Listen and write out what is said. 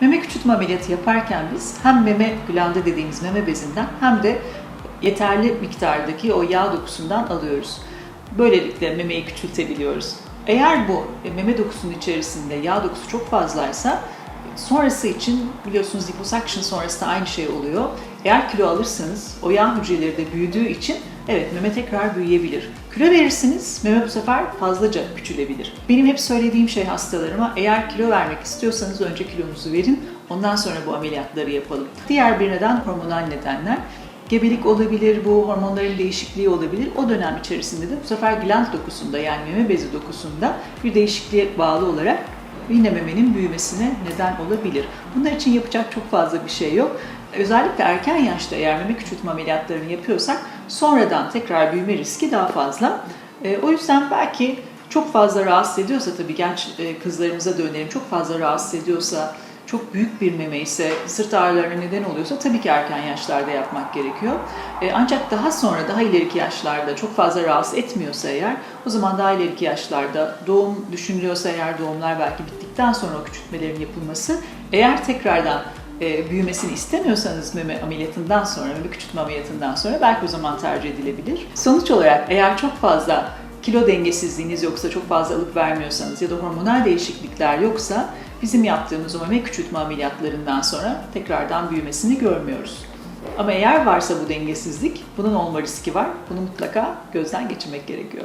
Meme küçültme ameliyatı yaparken biz hem meme glandı dediğimiz meme bezinden hem de yeterli miktardaki o yağ dokusundan alıyoruz. Böylelikle memeyi küçültebiliyoruz. Eğer bu e, meme dokusunun içerisinde yağ dokusu çok fazlaysa sonrası için biliyorsunuz liposuction sonrasında aynı şey oluyor. Eğer kilo alırsanız o yağ hücreleri de büyüdüğü için evet meme tekrar büyüyebilir. Kilo verirsiniz meme bu sefer fazlaca küçülebilir. Benim hep söylediğim şey hastalarıma eğer kilo vermek istiyorsanız önce kilonuzu verin ondan sonra bu ameliyatları yapalım. Diğer bir neden hormonal nedenler. Gebelik olabilir, bu hormonların değişikliği olabilir. O dönem içerisinde de bu sefer gland dokusunda yani meme bezi dokusunda bir değişikliğe bağlı olarak yine memenin büyümesine neden olabilir. Bunlar için yapacak çok fazla bir şey yok. Özellikle erken yaşta eğer meme küçültme ameliyatlarını yapıyorsak sonradan tekrar büyüme riski daha fazla. E, o yüzden belki çok fazla rahatsız ediyorsa tabii genç e, kızlarımıza dönerim çok fazla rahatsız ediyorsa çok büyük bir meme ise, sırt ağrılarına neden oluyorsa tabii ki erken yaşlarda yapmak gerekiyor. E, ancak daha sonra, daha ileriki yaşlarda çok fazla rahatsız etmiyorsa eğer, o zaman daha ileriki yaşlarda doğum düşünülüyorsa eğer doğumlar belki bittikten sonra o küçültmelerin yapılması, eğer tekrardan e, büyümesini istemiyorsanız meme ameliyatından sonra, meme küçültme ameliyatından sonra belki o zaman tercih edilebilir. Sonuç olarak eğer çok fazla kilo dengesizliğiniz yoksa, çok fazla alıp vermiyorsanız ya da hormonal değişiklikler yoksa bizim yaptığımız o meme küçültme ameliyatlarından sonra tekrardan büyümesini görmüyoruz. Ama eğer varsa bu dengesizlik, bunun olma riski var. Bunu mutlaka gözden geçirmek gerekiyor.